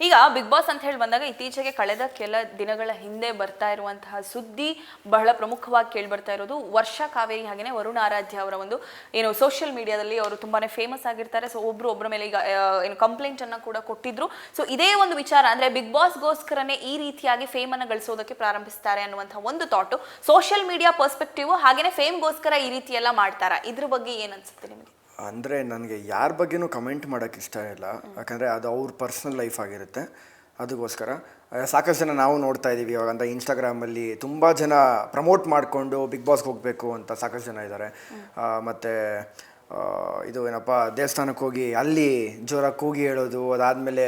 ಈಗ big boss ಅಂತ ಹೇಳಿ ಬಂದಾಗ ಇತ್ತೀಚೆಗೆ ಕಳೆದ ಕೆಲ ದಿನಗಳ ಹಿಂದೆ ಬರ್ತಾ ಇರುವಂತಹ ಸುದ್ದಿ ಬಹಳ ಪ್ರಮುಖವಾಗಿ ಕೇಳಿ ಬರ್ತಾ ಇರೋದು ವರ್ಷ ಕಾವೇರಿ ಹಾಗೇನೆ ವರುಣ್ ಆರಾಧ್ಯ ಅವರ ಒಂದು, ಏನು ಸೋಷಿಯಲ್ ಮೀಡಿಯಾದಲ್ಲಿ ಅವರು ತುಂಬಾನೇ ಫೇಮಸ್ ಆಗಿರ್ತಾರೆ. ಸೊ ಒಬ್ರು ಒಬ್ಬರ ಮೇಲೆ ಈಗ ಏನು ಕಂಪ್ಲೇಂಟ್ ಅನ್ನ ಕೂಡ ಕೊಟ್ಟಿದ್ರು. ಸೊ ಇದೇ ಒಂದು ವಿಚಾರ ಅಂದ್ರೆ ಬಿಗ್ ಬಾಸ್ಗೋಸ್ಕರನೇ ಈ ರೀತಿಯಾಗಿ ಫೇಮ್ ಅನ್ನ ಗಳಿಸೋದಕ್ಕೆ ಪ್ರಾರಂಭಿಸ್ತಾರೆ ಅನ್ನುವಂತಹ ಒಂದು ಥಾಟು ಸೋಷಿಯಲ್ ಮೀಡಿಯಾ ಪರ್ಸ್ಪೆಕ್ಟಿವ್ ಹಾಗೇನೆ ಫೇಮ್ಗೋಸ್ಕರ ಈ ರೀತಿ ಎಲ್ಲ ಮಾಡ್ತಾರಾ? ಇದ್ರ ಬಗ್ಗೆ ಏನ್ ಅನ್ಸುತ್ತೆ ನಿಮಗೆ? ಅಂದರೆ ನನಗೆ ಯಾರ ಬಗ್ಗೆನೂ ಕಮೆಂಟ್ ಮಾಡೋಕ್ಕೆ ಇಷ್ಟ ಇಲ್ಲ. ಯಾಕಂದರೆ ಅದು ಅವ್ರ ಪರ್ಸ್ನಲ್ ಲೈಫ್ ಆಗಿರುತ್ತೆ. ಅದಕ್ಕೋಸ್ಕರ ಸಾಕಷ್ಟು ಜನ ನಾವು ನೋಡ್ತಾ ಇದ್ದೀವಿ ಇವಾಗ ಅಂತ ಇನ್ಸ್ಟಾಗ್ರಾಮಲ್ಲಿ ತುಂಬ ಜನ ಪ್ರಮೋಟ್ ಮಾಡಿಕೊಂಡು ಬಿಗ್ ಬಾಸ್ಗೆ ಹೋಗಬೇಕು ಅಂತ ಸಾಕಷ್ಟು ಜನ ಇದ್ದಾರೆ ಮತ್ತು ಇದು ಏನಪ್ಪ ದೇವಸ್ಥಾನಕ್ಕೆ ಹೋಗಿ ಅಲ್ಲಿ ಜೋರಾಗಿ ಕೂಗಿ ಹೇಳೋದು ಅದಾದಮೇಲೆ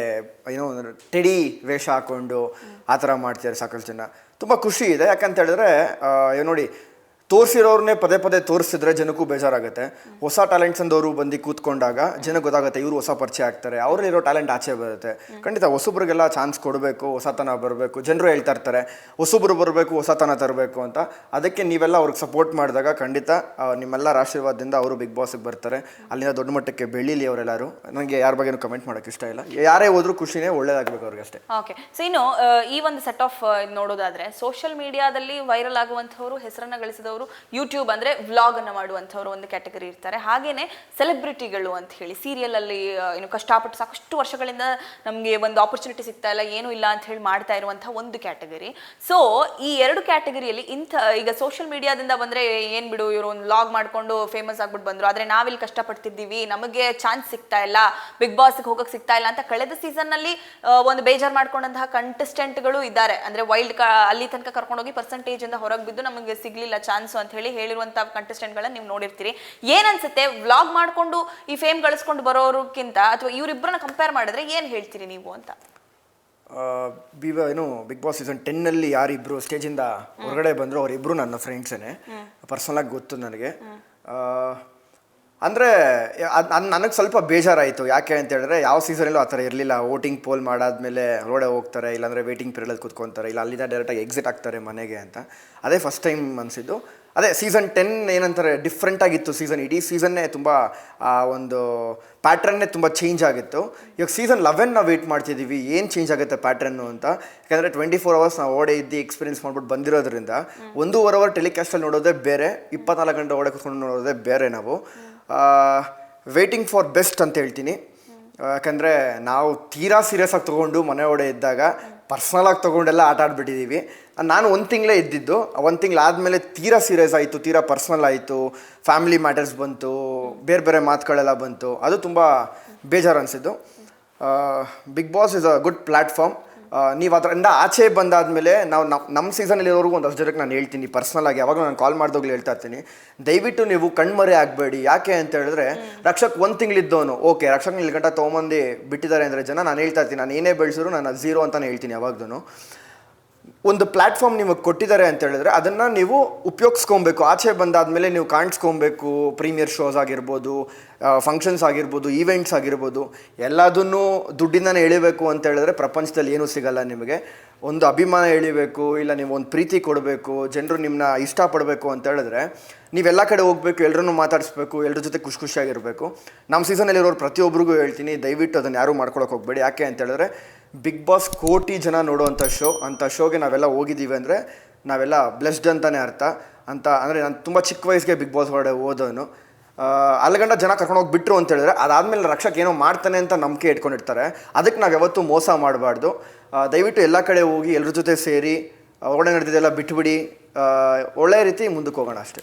ಏನೋ ಟೆಡಿ ವೇಷ ಹಾಕ್ಕೊಂಡು ಆ ಥರ ಮಾಡ್ತಿದ್ದಾರೆ ಸಾಕಷ್ಟು ಜನ. ತುಂಬ ಖುಷಿ ಇದೆ. ಯಾಕಂತ ಹೇಳಿದ್ರೆ ನೋಡಿ ತೋರಿಸಿರೋರ್ನೇ ಪದೇ ಪದೇ ತೋರಿಸಿದ್ರೆ ಜನಕ್ಕೂ ಬೇಜಾರಾಗುತ್ತೆ. ಹೊಸ ಟ್ಯಾಲೆಂಟ್ಸ್ ಅಂದವರು ಬಂದು ಕೂತ್ಕೊಂಡಾಗ ಜನಕ್ಕೆ ಗೊತ್ತಾಗುತ್ತೆ ಇವರು ಹೊಸ ಪರಿಚಯ ಆಗ್ತಾರೆ. ಅವರಲ್ಲಿರೋ ಟ್ಯಾಲೆಂಟ್ ಆಚೆ ಬರುತ್ತೆ. ಖಂಡಿತ ಹೊಸಬ್ರಿಗೆಲ್ಲ ಚಾನ್ಸ್ ಕೊಡಬೇಕು, ಹೊಸತನ ಬರಬೇಕು. ಜನರು ಹೇಳ್ತಾ ಇರ್ತಾರೆ, ಹೊಸಬ್ರು ಬರಬೇಕು, ಹೊಸತನ ತರಬೇಕು ಅಂತ. ಅದಕ್ಕೆ ನೀವೆಲ್ಲ ಅವ್ರಿಗೆ ಸಪೋರ್ಟ್ ಮಾಡಿದಾಗ ಖಂಡಿತ ನಿಮ್ಮೆಲ್ಲರ ಆಶೀರ್ವಾದದಿಂದ ಅವರು ಬಿಗ್ ಬಾಸ್ಗೆ ಬರ್ತಾರೆ. ಅಲ್ಲಿಂದ ದೊಡ್ಡ ಮಟ್ಟಕ್ಕೆ ಬೆಳೀಲಿ ಅವರೆಲ್ಲರೂ. ನನಗೆ ಯಾರ ಬಗ್ಗೆನೂ ಕಮೆಂಟ್ ಮಾಡೋಕ್ಕೆ ಇಷ್ಟ ಇಲ್ಲ. ಯಾರೇ ಹೋದ್ರೂ ಖುಷಿನೇ ಒಳ್ಳೇದಾಗಬೇಕು ಅವ್ರಿಗೆ ಅಷ್ಟೇ. ಓಕೆ ಸೊ ಇನ್ನು ಈ ಒಂದು ಸೆಟ್ ಆಫ್ ನೋಡೋದಾದ್ರೆ ಸೋಷಿಯಲ್ ಮೀಡಿಯಾದಲ್ಲಿ ವೈರಲ್ ಆಗುವಂಥವರು ಹೆಸರನ್ನು ಗಳಿಸಿದವರು ಯೂಟ್ಯೂಬ್ ಅಂದ್ರೆ ವ್ಲಾಗ್ ಅನ್ನ ಮಾಡುವಂಥವ್ರು ಒಂದು ಕ್ಯಾಟಗರಿ ಇರ್ತಾರೆ. ಹಾಗೇನೆ ಸೆಲೆಬ್ರಿಟಿಗಳು ಅಂತ ಹೇಳಿ ಸೀರಿಯಲ್ ಅಲ್ಲಿ ಏನು ಕಷ್ಟಪಟ್ಟು ಸಾಕಷ್ಟು ವರ್ಷಗಳಿಂದ ನಮಗೆ ಒಂದು ಆಪರ್ಚುನಿಟಿ ಸಿಗ್ತಾ ಇಲ್ಲ, ಏನೂ ಇಲ್ಲ ಅಂತ ಹೇಳಿ ಮಾಡ್ತಾ ಇರುವಂಥ ಒಂದು ಕ್ಯಾಟಗರಿ ಸೊ ಈ ಎರಡು ಕ್ಯಾಟಗರಿಯಲ್ಲಿ ಇಂಥ, ಈಗ ಸೋಷಿಯಲ್ ಮೀಡಿಯಾದಿಂದ ಬಂದ್ರೆ ಏನು ಬಿಡು, ಇವರು ಒಂದು ವ್ಲಾಗ್ ಮಾಡ್ಕೊಂಡು ಫೇಮಸ್ ಆಗ್ಬಿಟ್ಟು ಬಂದ್ರು. ಆದ್ರೆ ನಾವಿಲ್ಲಿ ಕಷ್ಟಪಡ್ತಿದ್ದೀವಿ, ನಮಗೆ ಚಾನ್ಸ್ ಸಿಗ್ತಾ ಇಲ್ಲ ಬಿಗ್ ಬಾಸ್ಗೆ ಹೋಗೋಕೆ ಸಿಗ್ತಾ ಇಲ್ಲ ಅಂತ ಕಳೆದ ಸೀಸನ್ನಲ್ಲಿ ಒಂದು ಬೇಜಾರು ಮಾಡ್ಕೊಂಡಂತಹ ಕಂಟೆಸ್ಟೆಂಟ್ಗಳು ಇದ್ದಾರೆ. ಅಂದ್ರೆ ವೈಲ್ಡ್ ಅಲ್ಲಿ ತನಕ ಕರ್ಕೊಂಡೋಗಿ ಪರ್ಸೆಂಟೇಜ್ ಇಂದ ಹೊರಗೆ ಬಿದ್ದು ನಮಗೆ ಸಿಗಲಿಲ್ಲ ಚಾನ್ಸ್ ಅಂತ ಹೇಳಿ ಹೇಳಿರುವಂತಹ ಕಂಟೆಸ್ಟೆಂಟ್ಗಳನ್ನ ನೀವು ನೋಡಿರ್ತೀರಿ. ಏನನ್ಸುತ್ತೆ? ವ್ಲಾಗ್ ಮಾಡಿಕೊಂಡು ಈ ಫೇಮ್ ಗಳಿಸ್ಕೊಂಡು ಬರೋರ್ಕಿಂತ ಅಥವಾ ಇವರಿಬ್ಬರನ್ನ ಕಂಪೇರ್ ಮಾಡಿದ್ರೆ ಏನು ಹೇಳ್ತೀರಿ ನೀವು ಅಂತ? ಬಿವ ಏನು ಬಿಗ್ ಬಾಸ್ ಸೀಸನ್ ಟೆನ್ನಲ್ಲಿ ಯಾರಿಬ್ರು ಸ್ಟೇಜಿಂದ ಹೊರಗಡೆ ಬಂದರು ಅವರಿಬ್ಬರು ನನ್ನ ಫ್ರೆಂಡ್ಸೇ ಪರ್ಸನಲಾಗಿ ಗೊತ್ತು ನನಗೆ. ಅಂದರೆ ಅದು ನನಗೆ ಸ್ವಲ್ಪ ಬೇಜಾರಾಯಿತು. ಯಾಕೆ ಅಂತ ಹೇಳಿದ್ರೆ ಯಾವ ಸೀಸನಲ್ಲೂ ಆ ಥರ ಇರಲಿಲ್ಲ. ವೋಟಿಂಗ್ ಪೋಲ್ ಮಾಡಾದ್ಮೇಲೆ ರೋಡೇ ಹೋಗ್ತಾರೆ ಇಲ್ಲಾಂದರೆ ವೇಟಿಂಗ್ ಪೀರಿಯಡಲ್ಲಿ ಕೂತ್ಕೊತಾರೆ ಇಲ್ಲ ಅಲ್ಲಿಂದ ಡೈರೆಕ್ಟಾಗಿ ಎಕ್ಸಿಟ್ ಆಗ್ತಾರೆ ಮನೆಗೆ ಅಂತ. ಅದೇ ಫಸ್ಟ್ ಟೈಮ್ ಅನಿಸಿದ್ದು. ಅದೇ ಸೀಸನ್ ಟೆನ್ ಏನಂತಾರೆ ಡಿಫ್ರೆಂಟ್ ಆಗಿತ್ತು ಸೀಸನ್ ಇಡೀ ಸೀಸನ್ನೇ ತುಂಬ ಆ ಒಂದು ಪ್ಯಾಟ್ರನ್ನೇ ತುಂಬ ಚೇಂಜ್ ಆಗಿತ್ತು. ಇವಾಗ ಸೀಸನ್ ಲೆವೆನ್ ನಾವು ವೇಟ್ ಮಾಡ್ತಿದ್ದೀವಿ ಏನು ಚೇಂಜ್ ಆಗುತ್ತೆ ಪ್ಯಾಟ್ರನ್ನು ಅಂತ. ಯಾಕಂದರೆ ಟ್ವೆಂಟಿ ಫೋರ್ ಅವರ್ಸ್ ನಾವು ಓಡೇ ಇದ್ದು ಎಕ್ಸ್ಪೀರಿಯನ್ಸ್ ಮಾಡ್ಬಿಟ್ಟು ಬಂದಿರೋದ್ರಿಂದ ಒಂದೂವರೆ ಅವರ್ ಟೆಲಿಕಾಸ್ಟಲ್ಲಿ ನೋಡೋದೇ ಬೇರೆ ಇಪ್ಪತ್ನಾಲ್ಕು ಗಂಟೆ ಓಡೆ ಕೂತ್ಕೊಂಡು ನೋಡೋದೇ ಬೇರೆ ನಾವು. ವೇಟಿಂಗ್ ಫಾರ್ ಬೆಸ್ಟ್ ಅಂತ ಹೇಳ್ತೀನಿ. ಯಾಕಂದರೆ ನಾವು ತೀರಾ ಸೀರಿಯಸ್ ಆಗಿ ತೊಗೊಂಡು ಮನೆ ಒಡೆ ಇದ್ದಾಗ ಪರ್ಸ್ನಲಾಗಿ ತೊಗೊಂಡೆಲ್ಲ ಆಟ ಆಡ್ಬಿಟ್ಟಿದ್ದೀವಿ ನಾನು ಒಂದು ತಿಂಗಳೇ ಇದ್ದಿದ್ದು ಒಂದು ತಿಂಗಳಾದಮೇಲೆ ತೀರಾ ಸೀರಿಯಸ್ ಆಯಿತು, ತೀರಾ ಪರ್ಸ್ನಲ್ ಆಯಿತು ಫ್ಯಾಮಿಲಿ ಮ್ಯಾಟರ್ಸ್ ಬಂತು, ಬೇರೆ ಬೇರೆ ಮಾತುಗಳೆಲ್ಲ ಬಂತು. ಅದು ತುಂಬ ಬೇಜಾರು ಅನಿಸಿದ್ದು. Bigg Boss is a good platform ನೀವು ಅದರಿಂದ ಆಚೆ ಬಂದಾದಮೇಲೆ ನಾವು ನಮ್ಮ ನಮ್ಮ ಒಂದು ಒಂದಷ್ಟು ಜನಕ್ಕೆ ನಾನು ಹೇಳ್ತೀನಿ ಪರ್ಸ್ನಲ್ ಯಾವಾಗ ನಾನು ಕಾಲ್ ಮಾಡಿದಾಗಲೂ ಹೇಳ್ತಾ ಇರ್ತೀನಿ. ದಯವಿಟ್ಟು ನೀವು ಕಣ್ಮರೆ ಆಗಬೇಡಿ. ಯಾಕೆ ಅಂತ ಹೇಳಿದ್ರೆ, ರಕ್ಷಕ್ ಒಂದು ತಿಂಗಳಿದ್ದವನು. ಓಕೆ ರಕ್ಷಕ್ ಇಲ್ಲಿ ಗಂಟ ತೊಗೊಂಬಂದು ಬಿಟ್ಟಿದ್ದಾರೆ ಅಂದರೆ ಜನ, ನಾನು ಹೇಳ್ತಾ ಇರ್ತೀನಿ. ನಾನು ಏನೇ ಬೆಳೆಸಿದ್ರು ನಾನು ಝೀರೋ ಅಂತಲೇ ಹೇಳ್ತೀನಿ ಯಾವಾಗ್ದೂ ಒಂದು ಪ್ಲ್ಯಾಟ್ಫಾರ್ಮ್ ನಿಮಗೆ ಕೊಟ್ಟಿದ್ದಾರೆ ಅಂತ ಹೇಳಿದ್ರೆ ಅದನ್ನು ನೀವು ಉಪಯೋಗಿಸ್ಕೊಬೇಕು. ಆಚೆ ಬಂದಾದಮೇಲೆ ನೀವು ಕಾಣಿಸ್ಕೊಬೇಕು. ಪ್ರೀಮಿಯರ್ ಶೋಸ್ ಆಗಿರ್ಬೋದು ಫಂಕ್ಷನ್ಸ್ ಆಗಿರ್ಬೋದು ಈವೆಂಟ್ಸ್ ಆಗಿರ್ಬೋದು. ಎಲ್ಲದನ್ನೂ ದುಡ್ಡಿಂದನೇ ಎಳಿಬೇಕು ಅಂತ ಹೇಳಿದ್ರೆ ಪ್ರಪಂಚದಲ್ಲಿ ಏನೂ ಸಿಗಲ್ಲ ನಿಮಗೆ. ಒಂದು ಅಭಿಮಾನ ಎಳಿಬೇಕು, ಇಲ್ಲ ನೀವು ಒಂದು ಪ್ರೀತಿ ಕೊಡಬೇಕು, ಜನರು ನಿಮ್ಮನ್ನ ಇಷ್ಟಪಡಬೇಕು ಅಂತ ಹೇಳಿದ್ರೆ ನೀವೆಲ್ಲ ಕಡೆ ಹೋಗಬೇಕು ಎಲ್ಲರನ್ನೂ ಮಾತಾಡಿಸ್ಬೇಕು ಎಲ್ಲರ ಜೊತೆ ಖುಷಿ ಖುಷಿಯಾಗಿರಬೇಕು. ನಮ್ಮ ಸೀಸನಲ್ಲಿರೋರು ಪ್ರತಿಯೊಬ್ಬರಿಗೂ ಹೇಳ್ತೀನಿ, ದಯವಿಟ್ಟು ಅದನ್ನು ಯಾರೂ ಮಾಡ್ಕೊಳಕ್ಕೆ ಹೋಗಬೇಡಿ. ಯಾಕೆ ಅಂತ ಹೇಳಿದ್ರೆ ಬಿಗ್ ಬಾಸ್ ಕೋಟಿ ಜನ ನೋಡುವಂಥ ಶೋ ಅಂಥ ಶೋಗೆ ನಾವೆಲ್ಲ ಹೋಗಿದ್ದೀವಿ ಅಂದರೆ ನಾವೆಲ್ಲ ಬ್ಲೆಸ್ಡ್ ಅಂತಲೇ ಅರ್ಥ. ಅಂತ ಅಂದರೆ ನಾನು ತುಂಬ ಚಿಕ್ಕ ವಯಸ್ಸಿಗೆ ಬಿಗ್ ಬಾಸ್ ಹೊರಡೆ ಓದೋನು ಅಲ್ಲಗಂಡ ಜನ ಕರ್ಕೊಂಡು ಹೋಗಿ ಬಿಟ್ರು ಅಂತ ಹೇಳಿದ್ರೆ ಅದಾದಮೇಲೆ ರಕ್ಷಕ್ ಏನೋ ಮಾಡ್ತಾನೆ ಅಂತ ನಂಬಿಕೆ ಇಟ್ಕೊಂಡಿರ್ತಾರೆ. ಅದಕ್ಕೆ ನಾವು ಯಾವತ್ತೂ ಮೋಸ ಮಾಡಬಾರ್ದು. ದಯವಿಟ್ಟು ಎಲ್ಲ ಕಡೆ ಹೋಗಿ ಎಲ್ಲರ ಜೊತೆ ಸೇರಿ ಒಳಗಡೆ ನಡೆದಿದ್ದೆಲ್ಲ ಬಿಟ್ಬಿಡಿ. ಒಳ್ಳೆಯ ರೀತಿ ಮುಂದಕ್ಕೆ ಹೋಗೋಣ ಅಷ್ಟೇ.